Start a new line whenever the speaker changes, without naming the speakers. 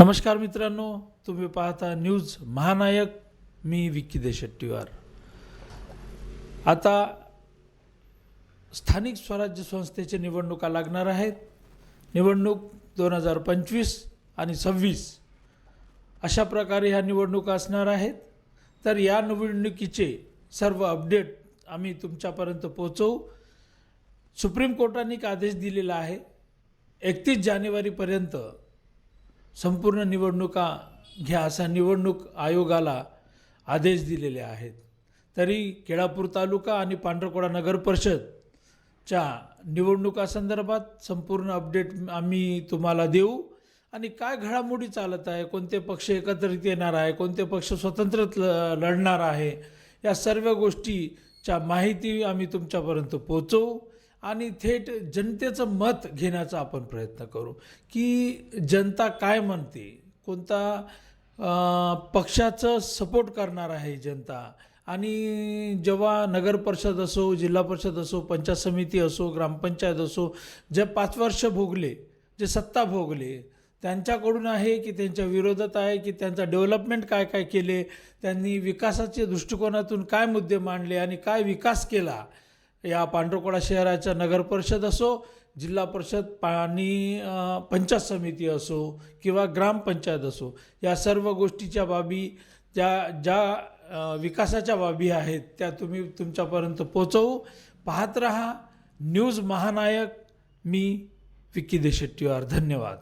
नमस्कार मित्रांनो तुम्ही पाहता न्यूज महानायक मी विक्की देशट्टीवार. आता स्थानिक स्वराज्य संस्थेच्या निवडणुका लागणार आहेत. निवडणूक दोन हजार पंचवीस आणि सव्वीस अशा प्रकारे ह्या निवडणुका असणार आहेत. तर या निवडणुकीचे सर्व अपडेट आम्ही तुमच्यापर्यंत पोहोचवू. सुप्रीम कोर्टाने एक आदेश दिलेला आहे. एकतीस जानेवारीपर्यंत संपूर्ण निवडणुका घ्या असा निवडणूक आयोगाला आदेश दिलेले आहेत. तरी केळापूर तालुका आणि पांढरकोडा नगर परिषदच्या निवडणुकासंदर्भात संपूर्ण अपडेट आम्ही तुम्हाला देऊ. आणि काय घडामोडी चालत आहे कोणते पक्ष एकत्रित येणार आहे कोणते पक्ष स्वतंत्र ल- लढणार आहे या सर्व गोष्टीच्या माहिती आम्ही तुमच्यापर्यंत पोचवू आणि थेट जनतेचं मत घेण्याचा आपण प्रयत्न करू. की जनता काय म्हणते? कोणता पक्षाचं सपोर्ट करणार आहे जनता? आणि जेव्हा नगर परिषद असो जिल्हा परिषद असो पंचायत समिती असो ग्रामपंचायत असो जे पाच वर्ष भोगले जे सत्ता भोगले त्यांच्याकडून आहे की त्यांच्या विरोधात आहे की त्यांचा डेव्हलपमेंट काय काय केले त्यांनी विकासाच्या दृष्टिकोनातून काय मुद्दे मांडले आणि काय विकास केला या पांढरकोडा शहराच्या नगर परिषद असो जिल्हा परिषद पाणी पंचायत समिती असो किंवा ग्रामपंचायत असो या सर्व गोष्टीच्या बाबी ज्या ज्या विकासाच्या बाबी आहेत त्या तुम्ही तुमच्यापर्यंत पोचवू पाहत रहा. न्यूज महानायक. मी विक्की देशेट्टीवार. धन्यवाद.